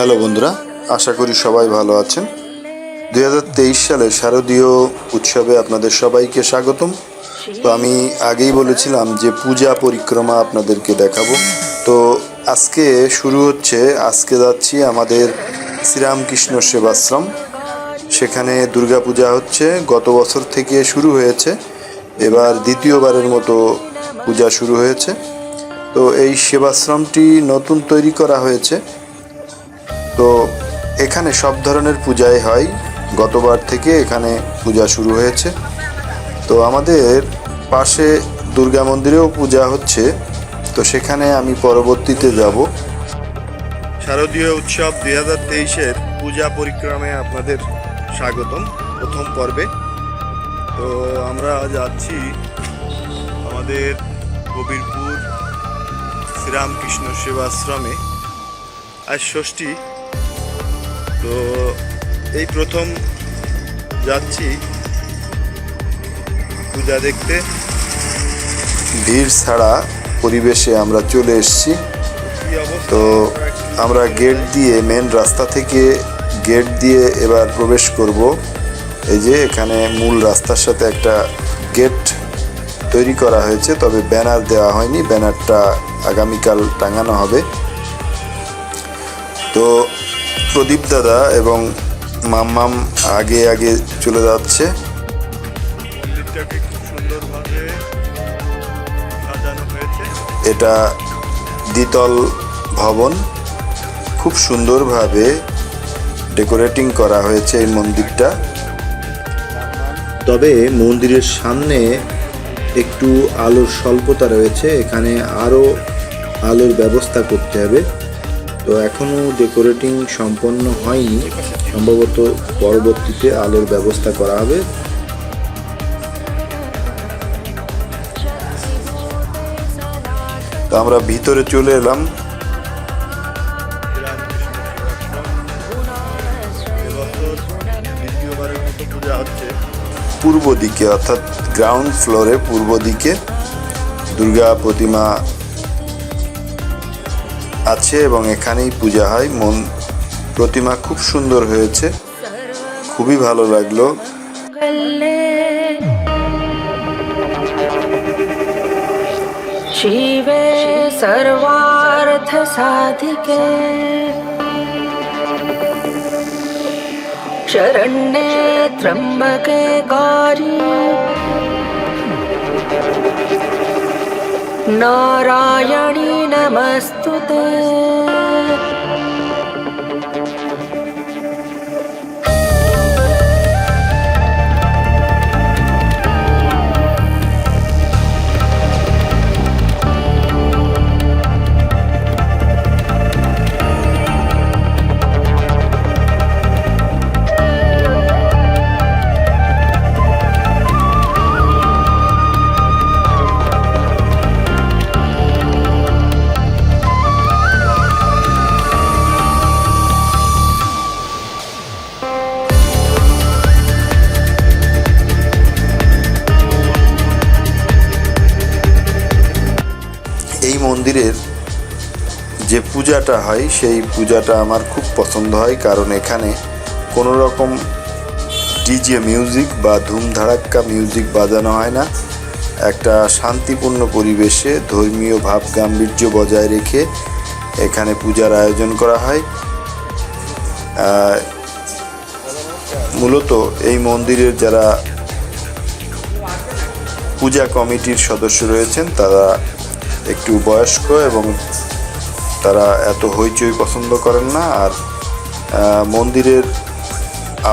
Hello বন্ধুরা, আশা করি সবাই ভালো আছেন। দুই হাজার তেইশ সালে শারদীয় উৎসবে আপনাদের সবাইকে স্বাগতম। তো আমি আগেই বলেছিলাম যে পূজা পরিক্রমা আপনাদেরকে দেখাবো। তো আজকে শুরু হচ্ছে, আজকে যাচ্ছি আমাদের শ্রীরামকৃষ্ণ সেবাশ্রম। সেখানে দুর্গাপূজা হচ্ছে, গত বছর থেকে শুরু হয়েছে। এবার দ্বিতীয়বারের মতো পূজা শুরু হয়েছে। তো এই সেবাশ্রমটি নতুন তৈরি করা হয়েছে। তো এখানে সব ধরনের পূজাই হয়। গতবার থেকে এখানে পূজা শুরু হয়েছে। তো আমাদের পাশে দুর্গা মন্দিরেও পূজা হচ্ছে। তো সেখানে আমি পরবর্তীতে যাব। শারদীয় উৎসব দুই হাজার তেইশের পূজা পরিক্রমে আপনাদের স্বাগতম প্রথম পর্বে। তো আমরা যাচ্ছি আমাদের কবিরপুর শ্রীরামকৃষ্ণ সেবাশ্রমে। আজ ষষ্ঠী তো এই প্রথম যাচ্ছি পূজা দেখতে। ভিড় ছাড়া পরিবেশে আমরা চলে এসেছি। তো আমরা গেট দিয়ে মেন রাস্তা থেকে গেট দিয়ে এবার প্রবেশ করব। এই যে এখানে মূল রাস্তার সাথে একটা গেট তৈরি করা হয়েছে তবে ব্যানার দেওয়া হয়নি ব্যানারটা আগামীকাল টাঙানো হবে। তো প্রদীপ দাদা এবং মাম্মাম আগে আগে চলে যাচ্ছে। এটা দ্বিতল ভবন। খুব সুন্দরভাবে ডেকোরেটিং করা হয়েছে এই মন্দিরটা। তবে মন্দিরের সামনে একটু আলোর স্বল্পতা রয়েছে। এখানে আরও আলোর ব্যবস্থা করতে হবে। তো এখনও ডেকোরেটিং সম্পন্ন হয়নি। সম্ভবত পরবর্তীতে আলোর ব্যবস্থা করা হবে। তো আমরা ভিতরে চলে এলাম। পূর্ব দিকে, অর্থাৎ গ্রাউন্ড ফ্লোরে পূর্ব দিকে দুর্গা প্রতিমা আছে এবং এখানেই পূজা হয় মন প্রতিমা খুব সুন্দর হয়েছে খুবই ভালো লাগলো शिवे सर्वार्थसाधिके शरण्ये त्र्यम्बके गौरी नारायणी नमस्तु ते মন্দিরের যে পূজাটা হয়, সেই পূজাটা আমার খুব পছন্দ হয়। কারণ এখানে কোনো রকম ডিজে মিউজিক বা ধুমধাড়াক্কা মিউজিক বাজানো হয় না। একটা শান্তিপূর্ণ পরিবেশে ধর্মীয় ভাব গাম্ভীর্য বজায় রেখে এখানে পূজার আয়োজন করা হয়। মূলত এই মন্দিরের যারা পূজা কমিটির সদস্য রয়েছেন, তারা একটু বয়স্ক এবং তারা এত হইচই পছন্দ করেন না, আর মন্দিরের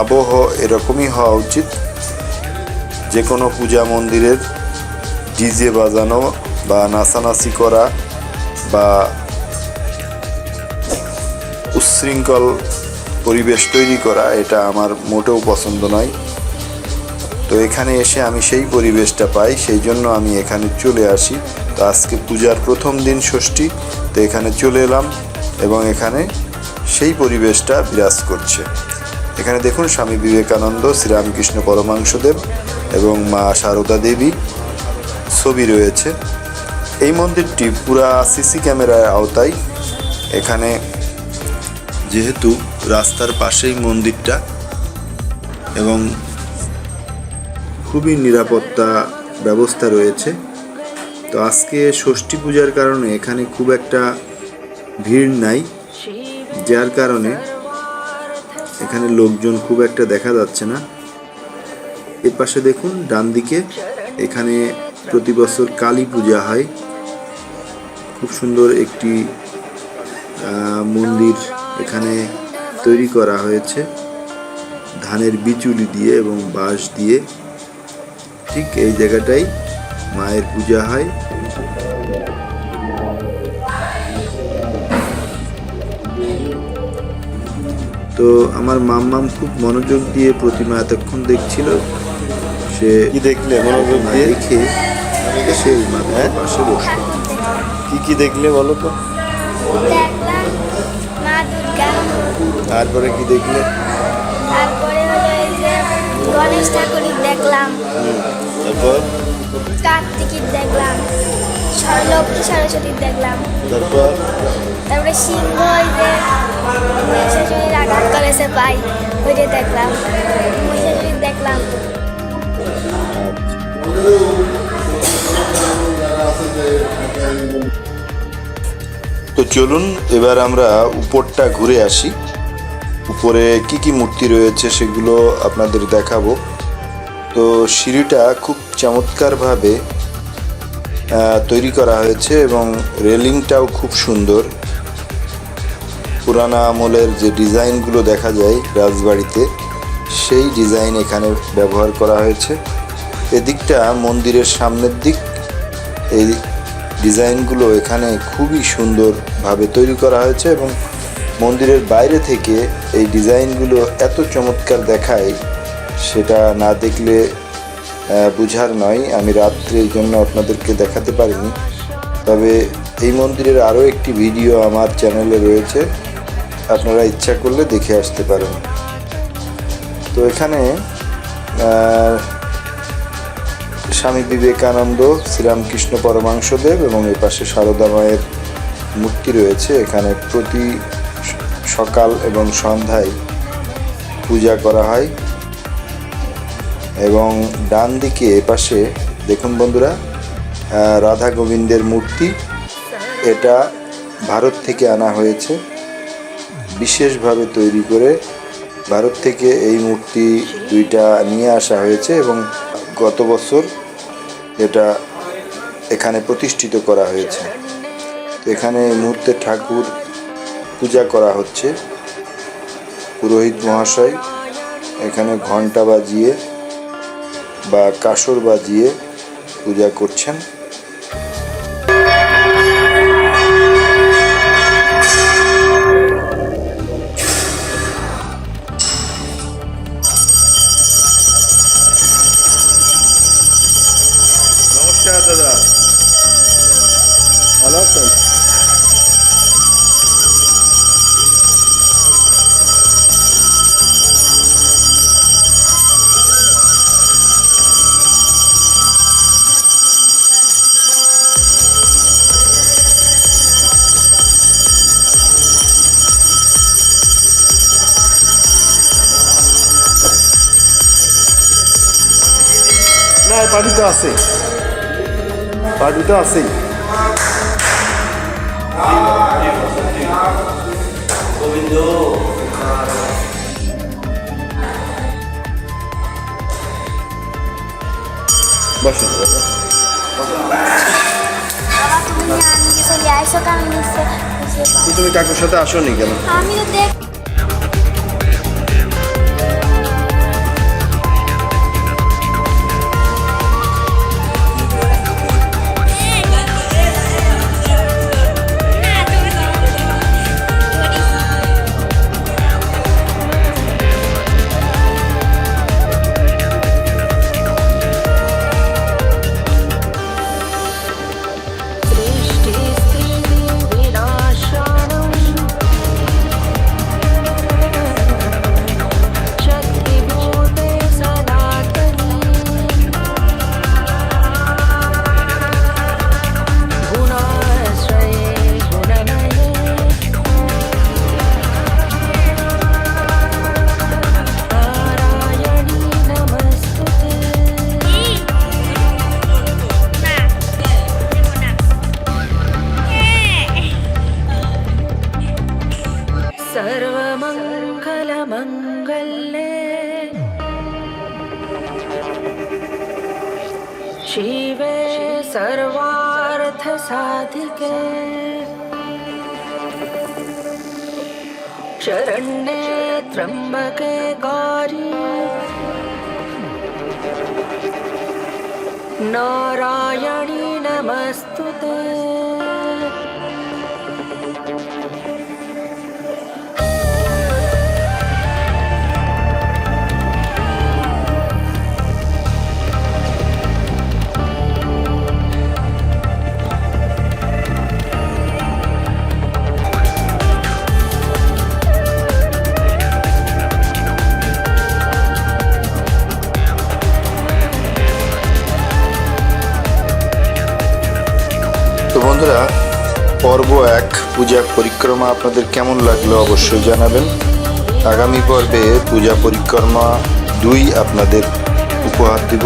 আবহ এরকমই হওয়া উচিত। যে কোনো পূজা মন্দিরের ডিজে বাজানো বা নাচানাচি করা বা উচ্ছৃঙ্খল পরিবেশ তৈরি করা, এটা আমার মোটেও পছন্দ নয়। তো এখানে এসে আমি সেই পরিবেশটা পাই, সেই জন্য আমি এখানে চলে আসি। তো আজকে পূজার প্রথম দিন ষষ্ঠী, তো এখানে চলে এলাম এবং এখানে সেই পরিবেশটা বিরাজ করছে। এখানে দেখুন স্বামী বিবেকানন্দ শ্রীরামকৃষ্ণ পরমাংশদেব এবং মা সারদা দেবী ছবি রয়েছে। এই মন্দিরটি পুরা সিসি ক্যামেরার আওতায়। এখানে যেহেতু রাস্তার পাশেই মন্দিরটা এবং খুবই নিরাপত্তা ব্যবস্থা রয়েছে তো আজকে ষষ্ঠী পূজার কারণে এখানে খুব একটা ভিড় নাই, যার কারণে এখানে লোকজন খুব একটা দেখা যাচ্ছে না। এর পাশে দেখুন, ডান দিকে এখানে প্রতি বছর কালী পূজা হয়। খুব সুন্দর একটি মন্দির এখানে তৈরি করা হয়েছে, ধানের বিচুলি দিয়ে এবং বাঁশ দিয়ে। ঠিক এই জায়গাটাই মায়ের পূজা হয়। তো আমার মাম্মাম খুব মনোযোগ দিয়ে প্রতিমা এতক্ষণ দেখছিল। সে কি দেখলে? মনোযোগ দিয়ে? দেখে সেই মাথার পাশে বসল। কি কি দেখলে বলো তো? দেখলাম মা দুর্গা। তারপরে কি দেখলে? তারপরে হলো এই যে গণেশ ঠাকুরের দেখলাম। তারপর? কার্তিকের দেখলাম। লক্ষ্মী সরস্বতীর দেখলাম। তারপর? তারপরে সিংহ ওই যে মহিষাসুরীর আঘাত করেছে পাই ওইটা দেখলাম। মহিষাসুরীর দেখলাম। তো চলুন এবার আমরা উপরটা ঘুরে আসি। উপরে কি কি মূর্তি রয়েছে সেগুলো আপনাদের দেখাবো। তো সিঁড়িটা খুব চমৎকারভাবে তৈরি করা হয়েছে এবং রেলিংটাও খুব সুন্দর। পুরানা আমলের যে ডিজাইনগুলো দেখা যায় রাজবাড়িতে, সেই ডিজাইন এখানে ব্যবহার করা হয়েছে। এদিকটা মন্দিরের সামনের দিক, এই ডিজাইনগুলো এখানে খুবই সুন্দরভাবে তৈরি করা হয়েছে এবং মন্দিরের বাইরে থেকে এই ডিজাইনগুলো এত চমৎকার দেখায়, সেটা না দেখলে বুঝার নয়। আমি রাত্রে এই জন্য আপনাদেরকে দেখাতে পারিনি। তবে এই মন্দিরের আরও একটি ভিডিও আমার চ্যানেলে রয়েছে। আপনারা ইচ্ছা করলে দেখে আসতে পারেন। তো এখানে স্বামী বিবেকানন্দ, শ্রীরামকৃষ্ণ পরমাংশদেব এবং এই পাশে সারদা মায়ের মূর্তি রয়েছে। এখানে প্রতি সকাল এবং সন্ধ্যায় পূজা করা হয়। এবং ডান দিকে এপাশে, দেখুন বন্ধুরা রাধা গোবিন্দের মূর্তি। এটা ভারত থেকে আনা হয়েছে। বিশেষভাবে তৈরি করে ভারত থেকে এই মূর্তি দুইটা নিয়ে আসা হয়েছে এবং গত বছর এটা এখানে প্রতিষ্ঠিত করা হয়েছে। এখানে এই মুহূর্তে ঠাকুর পূজা করা হচ্ছে। পুরোহিত মহাশয় এখানে ঘণ্টা বাজিয়ে বা কাসর বাজিয়ে পূজা করছেন। না পার্টি তো আছে। পার্টি তো আছেই। বসুন। তুমি না কাকুর সাথে আসোনি কেন? আমি তো দেখ शरण्ये त्र्यम्बके गौरी नारायणी नमस्तु ते পর্ব এক, পূজা পরিক্রমা আপনাদের কেমন লাগল অবশ্যই জানাবেন। আগামী পর্বে পূজা পরিক্রমা দুই আপনাদের উপহার দিব।